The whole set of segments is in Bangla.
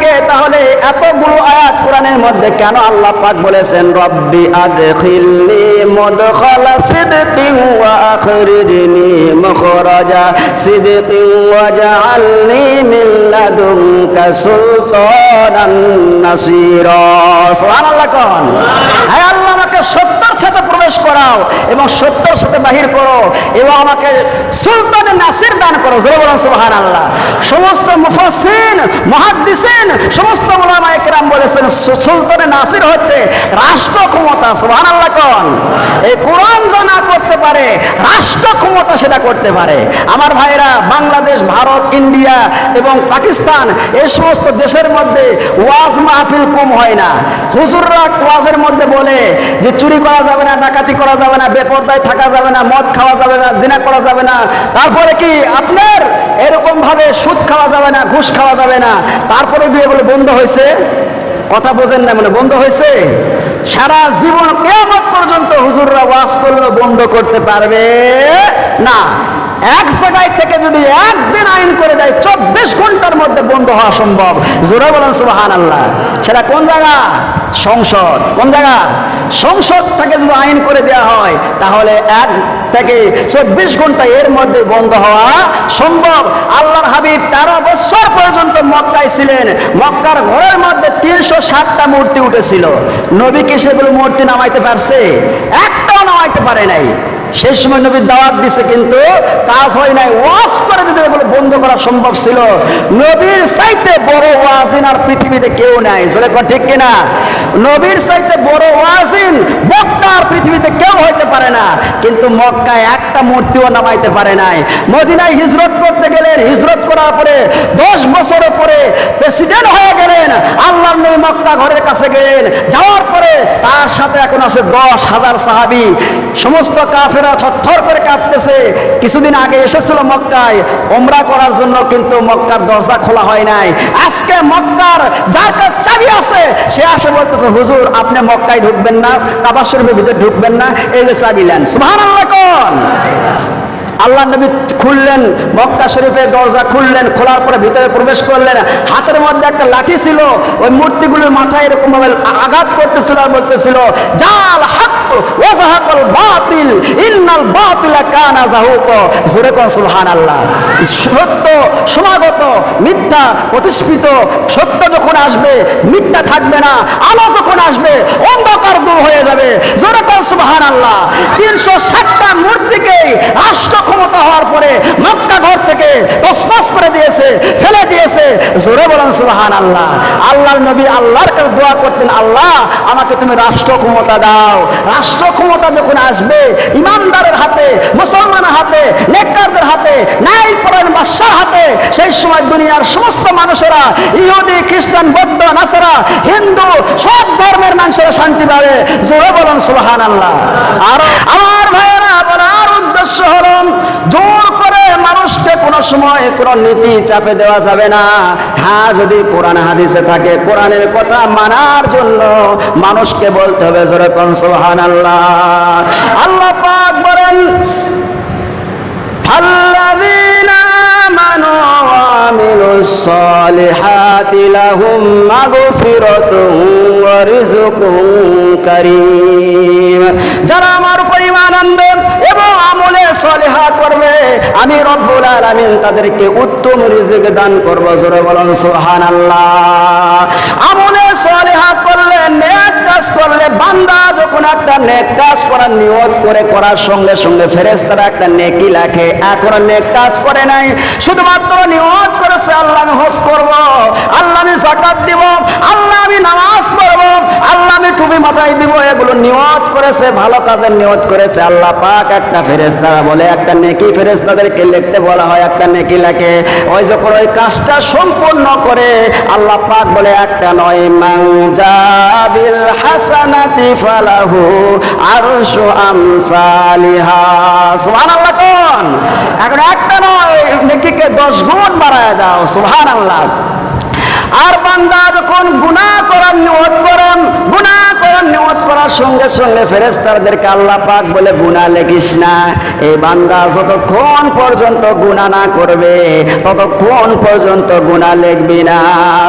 থাকে, তাহলে এতগুলো আয়াত কোরআনের মধ্যে কেন আল্লাহ পাক বলেছেন, রব্বি আদখিলনি মুদখালা সিদকিন ওয়া আখরিজনি মুখরাজা সিদকিন ওয়াজআলনি মিন লাদুনকা এবং সাথে বাহির করো এবং আমাকে সুলতানের নাসির দান করো। সমস্ত একরাম বলেছেন, সু- সুলতানের নাসির হচ্ছে রাষ্ট্র ক্ষমতা সুবহানাল্লাহ কোন এই কোরআন জানা করতে পারে, রাষ্ট্র ক্ষমতা সেটা করতে পারে। আমার ভাইরা বাংলাদেশ, ভারত, ইন্ডিয়া এবং পাকিস্তান, এই সমস্ত দেশের মধ্যে ওয়াজ মাহফিল কম হয় না। হুজুররা ওয়াজের মধ্যে বলে যে চুরি করা যাবে না, ডাকাতি করা যাবে না, বেপরদায় থাকা যাবে না, মদ খাওয়া যাবে না, জিনা করা যাবে না। তারপরে কি আপনার এরকম ভাবে সুদ খাওয়া যাবে না, ঘুষ খাওয়া যাবে না? তারপরে কি এগুলো বন্ধ হয়েছে? কথা বোঝেন না মানে বন্ধ হয়েছে? সারা জীবন কেমন পর্যন্ত হুজুররা ওয়াজ করলে বন্ধ করতে পারবে? না। এক জায়গায় থেকে যদি একদিন আইন করে দেয় চব্বিশ ঘণ্টার মধ্যে বন্ধ হওয়া সম্ভব। জোরে বলেন সুবাহান আল্লাহ সেটা কোন জায়গা? সংসদ। কোন জায়গা? সংসদ থেকে যদি আইন করে দেওয়া হয়, তাহলে এক থেকে চব্বিশ ঘণ্টা এর মধ্যে বন্ধ হওয়া সম্ভব। আল্লাহর হাবিব তেরো বছর পর্যন্ত মক্কায় ছিলেন। মক্কার ঘরের মধ্যে তিনশো ষাটটা মূর্তি উঠেছিল। নবী কি সেগুলো মূর্তি নামাইতে পারছে? একটাও নামাইতে পারে নাই। সেই সময় নবীর দাওয়াত দিছে, কিন্তু কাজ হয় নাই। ওয়াজ করে যদি এগুলো বন্ধ করা সম্ভব ছিল, নবীর চাইতে বড় ওয়াজিন আর পৃথিবীতে কেউ নাই। সেটা ঠিক কিনা? নবীর চাইতে বড় ওয়াজিন বক্তা আর পৃথিবীতে কেউ হইতে পারে না। কিন্তু মক্কায় একটা মূর্তিও নামাইতে পারে নাই। মদিনায় হিজরত করতে গেলেন হিজরত করার পরে, দশ বছর পরে প্রেসিডেন্ট হয়ে গেলেন আল্লাহ নবী মক্কা ঘরের কাছে গেলেন, যাওয়ার পরে তার সাথে এখন আছে দশ হাজার সাহাবি। সমস্ত কাফেরা থরথর করে কাঁপতেছে। কিছুদিন আগে এসেছিল মক্কায় ওমরা করার জন্য কিন্তু মক্কার দরজা খোলা হয় নাই। আজকে মক্কার যার চাবি আছে, সে আসে বলতেছে, হুজুর, আপনি মক্কায় ঢুকবেন না, কাবা শরীফের ভিতরে ঢুকবেন না, এই যে চাবি নেন। সুবহানাল্লাহ আল্লাহ নবী খুললেন মক্কা শরীফের দরজা খুললেন, খোলার পরে ভিতরে প্রবেশ করলেন। হাতের মধ্যে একটা লাঠি ছিল, ওই মূর্তিগুলোর মাথায় এরকম ভাবে আঘাত করতেছিল আর বলতেছিল, জাল হাক ওয়াজাহাকাল বাতিল, ইন্নাল কানা জাহুক। জোরে কোন সত্য, সমাগত, মিথ্যা, প্রতিষ্ঠিত, সত্য যখন আসবে, মিথ্যা থাকবে না, আলো যখন আসবে, অন্ধকার দূর হয়ে যাবে। জোরে কোন তিনশো ষাটটা মূর্তিকে রাষ্ট্র ক্ষমতা হওয়ার পরে মক্কা ঘর থেকে তসমাস করে দিয়েছে, ফেলে দিয়েছে। জোরে বলেন সুবাহান আল্লাহ আল্লাহর নবী আল্লাহর কাছে দোয়া করতেন, আল্লাহ, আমাকে তুমি রাষ্ট্র ক্ষমতা দাও। রাষ্ট্র ক্ষমতা যখন আসবে, ইমানদারের হাতে, মুসলমানের হাতে, নেককারদের হাতে নাই পরায়ণ বাদশার হাতে, সেই সময় দুনিয়ার সমস্ত মানুষেরা, ইহুদি, খ্রিস্টান, বৌদ্ধ, নাসারা, হিন্দু, সব ধর্মের মানুষেরা শান্তি পাবে। জোরে বলেন সুবাহান আল্লাহ আর আমার উদ্দেশ্য হল জোর করে মানুষকে কোন সময় কোনো নীতি চাপে দেওয়া যাবে না। হ্যাঁ যদি কোরআন হাদিসে থাকে, কোরআনের কথা মানার জন্য মানুষকে বলতে হবে, জোরে কনসোহান আল্লাহ আল্লাহ পাক বলেন যারা আমি রব্বুল আলামিন তাদেরকে উত্তম রিজিক দান করব। জোরে বলুন, সুবহানাল্লাহ। আমলে সলিহা করলে, নেক কাজ করলে বান্দা যখন একটা নেক কাজ করার নিয়ত করে করার সঙ্গে সঙ্গে ফেরেশতারা একটা নেকি লেখে। এখন নেক কাজ করে নাই। শুধুমাত্র নিয়ত করেছে, আল্লাহ আমি হজ করব, আল্লাহ আমি জাকাত দিব, আল্লাহ আমি নামাজ পড়ব, আল্লাহ আমি টুপি মাথায় দিব। এগুলো নিয়ত করেছে, ভালো কাজের নিয়ত করেছে। আল্লাহ পাক একটা ফেরেশতারা বলে, একটা নেকি ফেরেশতাদেরকে লিখতে বলা হয়, একটা নেকি লেখে। ওই যখন ওই কাজটা সম্পূর্ণ করে, আল্লাহ পাক বলে, একটা নয় মাংজাবিল হাসানাতি ফালাহু আরশু আমসালিহা। সুবহানাল্লাহ গুণ বান্দা যখন গুনাহ সঙ্গে সঙ্গে ফেরেস্তারদেরকে আল্লাহ পাক বলে, গুনাহ লেখিস না। এই বান্দা যতক্ষণ পর্যন্ত গুনাহ না করবে, ততক্ষণ পর্যন্ত গুনাহ লিখবি না।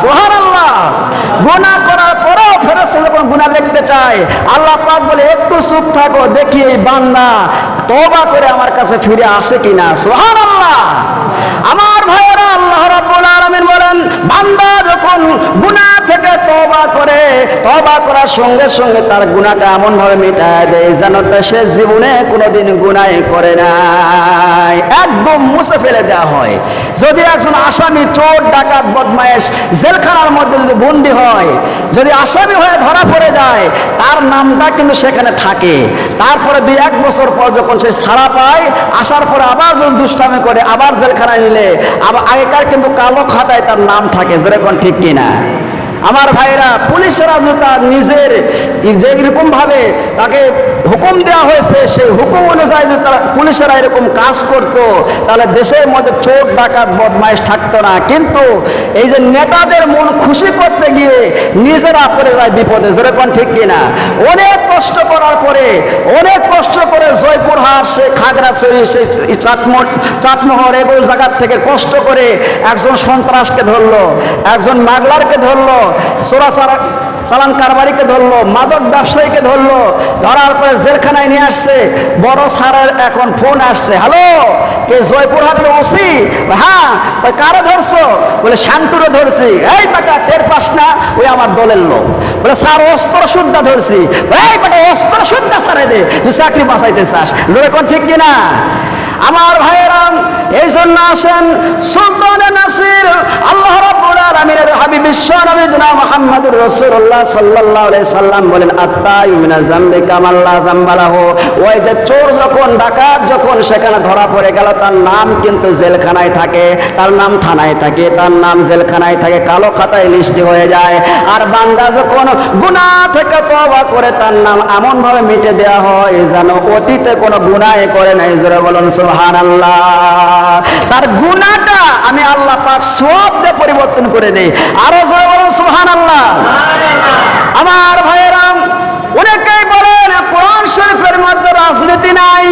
সুবহানাল্লাহ। গুনাহ করার গুনাহ লিখতে চায়। আল্লাহ পাক বলে, একটু চুপ থাকো, দেখি এই বান্দা তওবা করে আমার কাছে ফিরে আসে কিনা? সুবহানাল্লাহ। আমার ভাইয়েরা আল্লাহ রাব্বুল আলামিন বলেন, বান্দা যখন গুনাহ থেকে তওবা করে, তওবা করার সঙ্গে সঙ্গে তার গুনাহটা এমন ভাবে মিটায় দেয় যেন সে জীবনে কোনোদিন গুনাহ করে নাই। একদম মুছে ফেলে দেওয়া হয়। যদি একজন আসামি, চোর, ডাকাত, বদমায়েশ জেলখানার মধ্যে যদি বন্দী হয়, যদি আসামি হয়ে ধরা পড়ে যায়, তার নামটা কিন্তু সেখানে থাকে। তারপরে দুই এক বছর পর যখন সে ছাড়া পায়, আসার পরে আবার যদি দুষ্টামি করে, আবার জেলখানায় নিলে আবার আগেকার কিন্তু কালো খাতায় তার নাম থাকে যেরকম ঠিক কিনা? আমার ভাইরা পুলিশেরা যে তার নিজের যেরকম ভাবে তাকে হুকুম দেওয়া হয়েছে, সেই হুকুম অনুযায়ী যদি তারা পুলিশেরা এরকম কাজ করত, তাহলে দেশের মধ্যে চোর, ডাকাত, বদমাইশ থাকতো না। কিন্তু এই যে নেতাদের মন খুশি করতে গিয়ে নিজেরা পড়ে যায় বিপদে, যেরকম ঠিক কিনা। অনেক কষ্ট করার পরে, অনেক কষ্ট করে জয়পুরহাট সে খাগড়াছড়ি সে চাটমোট চাটমোহর এগুলো জায়গার থেকে কষ্ট করে একজন সন্ত্রাসকে ধরলো, একজন মাগলারকে ধরলো সালান কারবারিকে ধরলো, মাদক ব্যবসায়ীকে ধরলো, ধরার পরে জেলখানায় নিয়ে আসছে, বড় স্যারের এখন ফোন আসছে, হ্যালো, কে জয়পুরহাটের ওসি? হ্যাঁ ওই কারে ধরছো? বলে শান্তুরে ধরছি। এই বেটা, টের পাস না, ওই আমার দলের লোক। বলে, স্যার অস্ত্র শুদ্ধা ধরছি। এই বেটা অস্ত্র শুদ্ধা সারে দে, তুই চাকরি বাঁচাইতে চাস। যেরকম ঠিক কিনা? আমার ভাইয়েরাম এই জন্য আসেন সুলতান নাসির আল্লাহ রাব্বুল আলামিনের হাবিব বিশ্ব নবী জনাব মুহাম্মদুর রাসূলুল্লাহ সাল্লাল্লাহু আলাইহি সাল্লাম বলেন জামবি কামাল্লা ওই যে চোর যখন, ডাকাত যখন সেখানে ধরা পড়ে গেল, তার নাম কিন্তু জেলখানায় থাকে, তার নাম থানায় থাকে, তার নাম জেলখানায় থাকে, কালো খাতায় হয়ে যায়। আর বান্দা যখন থেকে তওবা করে, তার নাম মিটে দেওয়া হয় যেন অতীতে কোনো গুনাহ করে নাই। জোরে বলুন, সুবহানাল্লাহ। তার গুনাহটা আমি আল্লাহ পাক সব পরিবর্তন করে দেই। আরও জোরে বলুন, সুবহানাল্লাহ। আমার ভাইয়েরাম অনেকেই বলেন, কোরআন শরীফের মধ্যে রাজনীতি নাই।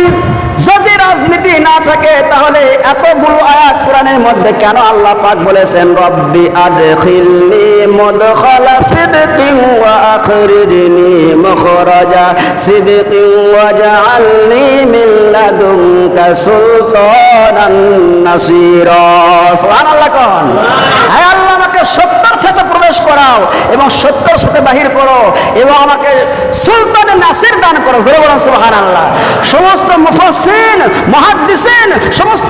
যদি রাজনীতি না থাকে, তাহলে এতগুলো আয়াত কোরআনের মধ্যে কেন আল্লাহ পাক বলেছেন, রব্বি আদখিলনি মুদখালা সিদকিন ওয়া আখরিজনি মুখরাজা সিদকিন ওয়াজআলনি মিন লাদুনকা সুলতানান নাসীরা। সুবহানাল্লাহ কোন। হে আল্লাহ সত্যের সাথে প্রবেশ করাও এবং সত্যের সাথে বাহির করো এবং আমাকে সুলতানের নাসির দান করো। জোরে বলেন সুবহানাল্লাহ। সমস্ত মুফাসসিন, মুহাদ্দিসিন, সমস্ত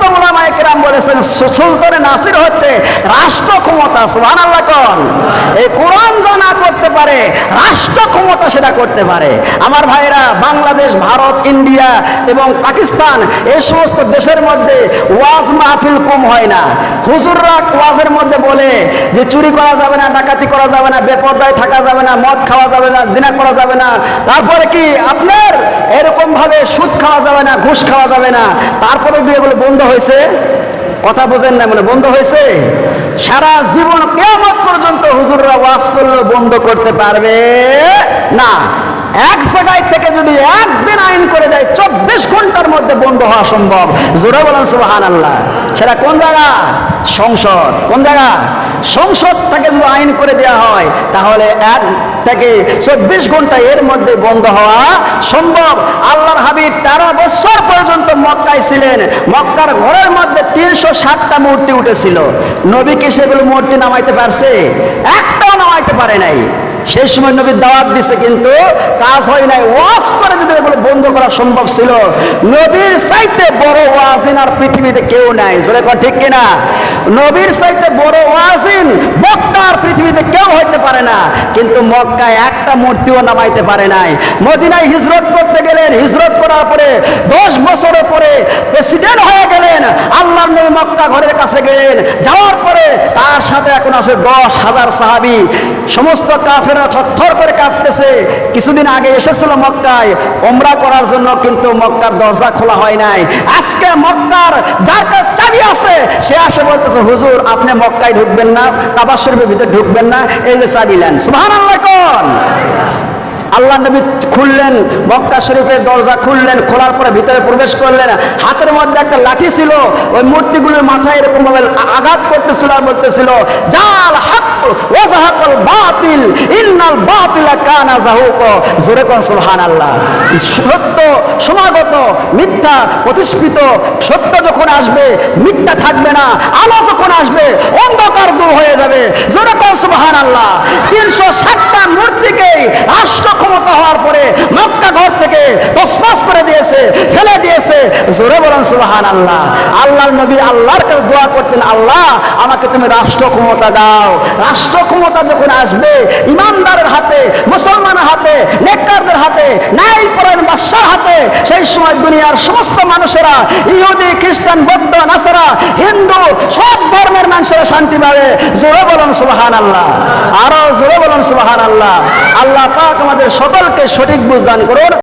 কেরাম বলেছেন, সু- সুলতানের নাসির হচ্ছে রাষ্ট্র ক্ষমতা, সুবহানাল্লাহ কোন। এই কোরআন যা না করতে পারে, রাষ্ট্র ক্ষমতা সেটা করতে পারে। আমার ভাইরা বাংলাদেশ, ভারত, ইন্ডিয়া এবং পাকিস্তান, এই সমস্ত দেশের মধ্যে ওয়াজ মাহফিল কম হয় না। হুজুররা ওয়াজের মধ্যে বলে যে চুরি করা যাবে না, ডাকাতি করা যাবে না, বেপরদায় থাকা যাবে না, মদ খাওয়া যাবে না, জিনা করা যাবে না, তারপরে কি আপনার এরকম ভাবে সুদ খাওয়া যাবে না, ঘুষ খাওয়া যাবে না, তারপরে কি এগুলো বন্ধ হয়েছে? কথা বোঝেন না মানে বন্ধ হয়েছে? সারা জীবন কেমন পর্যন্ত হুজুররা ওয়াজ করলে বন্ধ করতে পারবে না। এক জায়গায় থেকে যদি একদিন আইন করে দেয়, চব্বিশ ঘণ্টার মধ্যে বন্ধ হওয়া সম্ভব। জোরে বলেন সুবাহান আল্লাহ সেটা কোন জায়গা? সংসদ। কোন জায়গা? সংসদ থেকে যদি আইন করে দেওয়া হয়, তাহলে এক থেকে চব্বিশ ঘণ্টা এর মধ্যে বন্ধ হওয়া সম্ভব। আল্লাহর হাবিব তেরো বছর পর্যন্ত মক্কায় ছিলেন। মক্কার ঘরের মধ্যে তিনশো ষাটটা মূর্তি উঠেছিল। নবী কি সেগুলো মূর্তি নামাইতে পারছে? একটাও নামাইতে পারে নাই। সেই সময় নবীর দাওয়াত দিছে, কিন্তু কাজ হয় নাই। ওয়াজ করে যদি এগুলো বন্ধ করা সম্ভব ছিল, নবীর চাইতে বড় ওয়াজিন আর পৃথিবীতে কেউ নাই। জোরে ঠিক কিনা? নবীর চাইতে বড় ওয়াজিন বক্তা আর পৃথিবীতে কেউ হইতে পারে না। কিন্তু মক্কায় একটা মূর্তিও নামাইতে পারে নাই। মদিনায় হিজরত করতে গেলেন, হিজরত করার পরে দশ বছরের পরে প্রেসিডেন্ট হয়ে গেলেন আল্লাহ নবী মক্কা ঘরের কাছে গেলেন। যাওয়ার পরে তার সাথে এখন আছে দশ হাজার সাহাবি। সমস্ত কাফেরা ছত্থর করে কাঁপতেছে। কিছুদিন আগে এসেছিল মক্কায় ওমরা করার জন্য কিন্তু মক্কার দরজা খোলা হয় নাই। আজকে মক্কার যার চাবি আছে, সে আসে বলতেছে হুজুর, আপনি মক্কায় ঢুকবেন না তাবাস শরীফের ভিতরে ঢুকবেন না, এই যে চাবি লেন। সুবহানাল্লাহ, কোন? আল্লাহ নবী খুললেন মক্কা শরীফের দরজা খুললেন, খোলার পরে ভিতরে প্রবেশ করলেন। হাতের মধ্যে একটা লাঠি ছিল, ওই মূর্তিগুলোর মাথায় এরকম ভাবে আঘাত করতেছিল আর বলতেছিল, জাল হাক ওয়াজাহাকাল বাতিল, ইন্নাল বাতিলা কানা জাহুক জোরে কোন, সুবহানাল্লাহ। সত্য সমাগত, মিথ্যা প্রতিষ্ঠিত, সত্য যখন আসবে, মিথ্যা থাকবে না, আলো যখন আসবে, অন্ধকার দূর হয়ে যাবে। জোরে কোন, সুবহানাল্লাহ। তিনশো ষাটটা মূর্তিকে রাষ্ট্র ক্ষমতা হওয়ার পরে মক্কা ঘর থেকে তসমাস করে দিয়েছে, ফেলে দিয়েছে। জোরে বলেন সুবাহান আল্লাহ আল্লাহর নবী আল্লাহর কাছে দোয়া করতেন, আল্লাহ, আমাকে তুমি রাষ্ট্র ক্ষমতা দাও। রাষ্ট্র ক্ষমতা যখন আসবে, ইমানদারের হাতে, মুসলমানের হাতে, নেককারদের হাতে নাই পরের বাদশার হাতে সেই সময় দুনিয়ার সমস্ত মানুষেরা, ইহুদি, খ্রিস্টান, বৌদ্ধ, নাসারা, হিন্দু, সব ধর্মের মানুষেরা শান্তি পাবে। জোরে বলুন সুবাহান আল্লাহ আরও জোরে বলুন সুবাহান আল্লাহ আল্লাহ পাক আমাদের সকলকে সঠিক বুঝদান করুন।